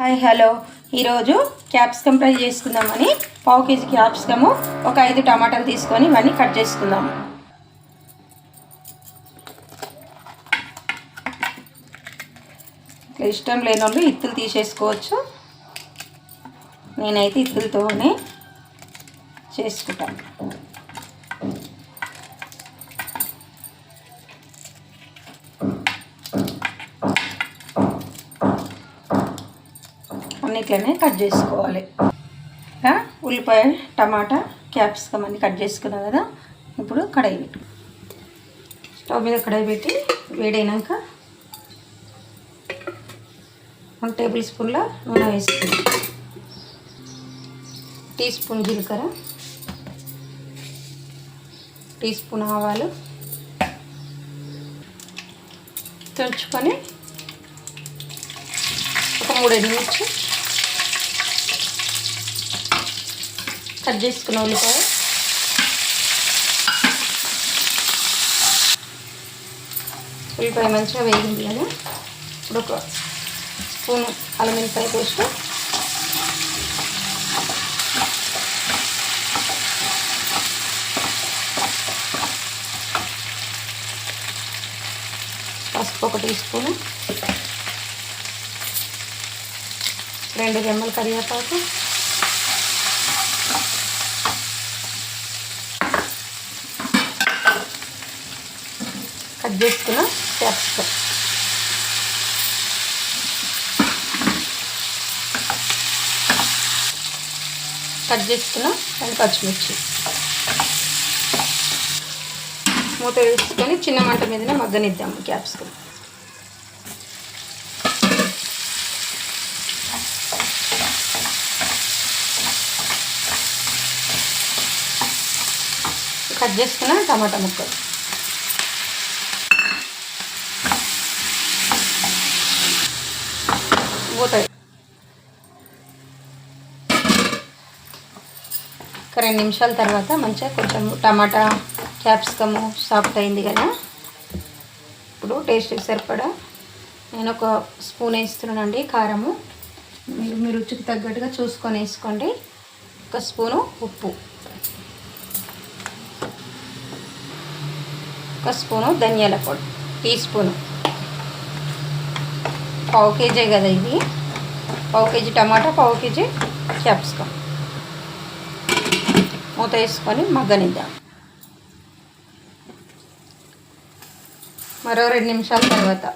Hi hello. ఈరోజు capsicum fry చేసుకుందామని పావు కేజీ క్యాప్సికము ఒక ఐదు టమాటాలు తీసుకొని ఇవన్నీ కట్ చేసుకుందాము ఇష్టం లేని వాళ్ళు ఇత్తులు తీసేసుకోవచ్చు. నేనైతే ఇత్తులతోనే చేసుకుంటాను. అన్నిట్లనే కట్ చేసుకోవాలి. ఉల్లిపాయ టమాటా క్యాప్సికమ్ అన్ని కట్ చేసుకున్నాం కదా ఇప్పుడు కడాయి పెట్టు స్టవ్ మీద కడాయి పెట్టి వేడైనాక వన్ టేబుల్ స్పూన్ల నూనె వేసుకుంది టీ స్పూన్ జీలకర్ర టీ స్పూన్ ఆవాలు తుంచుకొని ఒక మూడు ఎనిమిది కట్ చేసుకున్న ఉల్లిపాయ. ఉల్లిపాయ మంచిగా వేగింది కదా. ఇప్పుడు ఒక స్పూన్ అల్లం వెల్లిపాయ పేస్ట్. పసుపు ఒక టీ స్పూను. రెండు రెమ్మల కరివేపాకు. కట్ చేసుకున్న క్యాప్సికమ్ కట్ చేసుకున్న రెండు పచ్చిమిర్చి. మూత వేసుకొని చిన్న మంట మీదనే మగ్గనిద్దాము క్యాప్సికమ్. కట్ చేసుకున్న టమాటా ముక్కలు. ఒక రెండు నిమిషాల తర్వాత మంచిగా కొంచెం టమాటా క్యాప్సికము సాఫ్ట్ అయింది కదా. ఇప్పుడు టేస్ట్ సరిపడా నేను ఒక స్పూన్ వేస్తున్నానండి కారము. మీరు మీ రుచికి తగ్గట్టుగా చూసుకొని వేసుకోండి. ఒక స్పూను ఉప్పు. ఒక స్పూను ధనియాల పొడి. Tea spoon. పావు కేజీ కదా ఇది. పావు కేజీ టమాటా పావు కేజీ క్యాప్సికమ్. మూత వేసుకొని మగ్గనిద్దాం. మరో రెండు నిమిషాల తర్వాత.